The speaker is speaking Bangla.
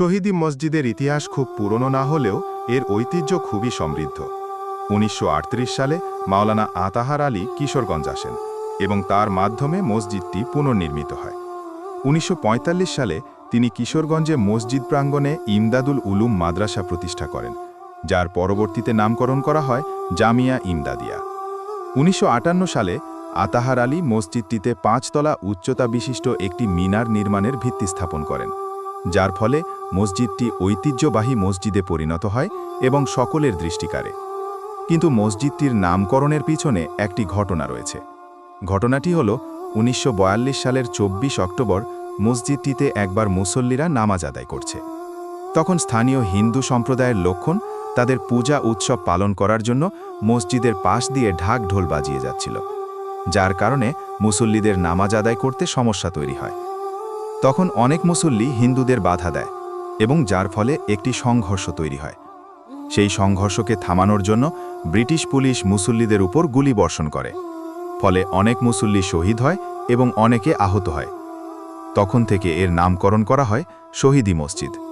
শহীদি মসজিদের ইতিহাস খুব পুরনো না হলেও এর ঐতিহ্য খুবই সমৃদ্ধ। উনিশশো আটত্রিশ সালে মাওলানা আতাহার আলী কিশোরগঞ্জ আসেন এবং তার মাধ্যমে মসজিদটি পুনর্নির্মিত হয়। উনিশশো পঁয়তাল্লিশ সালে তিনি কিশোরগঞ্জে মসজিদ প্রাঙ্গণে ইমদাদুল উলুম মাদ্রাসা প্রতিষ্ঠা করেন, যার পরবর্তীতে নামকরণ করা হয় জামিয়া ইমদাদিয়া। উনিশশো আটান্ন সালে আতাহার আলী মসজিদটিতে পাঁচতলা উচ্চতা বিশিষ্ট একটি মিনার নির্মাণের ভিত্তি স্থাপন করেন। যার ফলে মসজিদটি ঐতিহ্যবাহী মসজিদে পরিণত হয় এবং সকলের দৃষ্টি কাড়ে। কিন্তু মসজিদটির নামকরণের পিছনে একটি ঘটনা রয়েছে। ঘটনাটি হল উনিশশো সালের চব্বিশ অক্টোবর মসজিদটিতে একবার মুসল্লিরা নামাজ আদায় করছে। তখন স্থানীয় হিন্দু সম্প্রদায়ের লক্ষণ তাদের পূজা উৎসব পালন করার জন্য মসজিদের পাশ দিয়ে ঢাক ঢোল বাজিয়ে যাচ্ছিল, যার কারণে মুসল্লিদের নামাজ আদায় করতে সমস্যা তৈরি হয়। তখন অনেক মুসল্লি হিন্দুদের বাধা দেয় এবং যার ফলে একটি সংঘর্ষ তৈরি হয়। সেই সংঘর্ষকে থামানোর জন্য ব্রিটিশ পুলিশ মুসল্লিদের উপর গুলি বর্ষণ করে। ফলে অনেক মুসল্লি শহীদ হয় এবং অনেকে আহত হয়। তখন থেকে এর নামকরণ করা হয় শহীদি মসজিদ।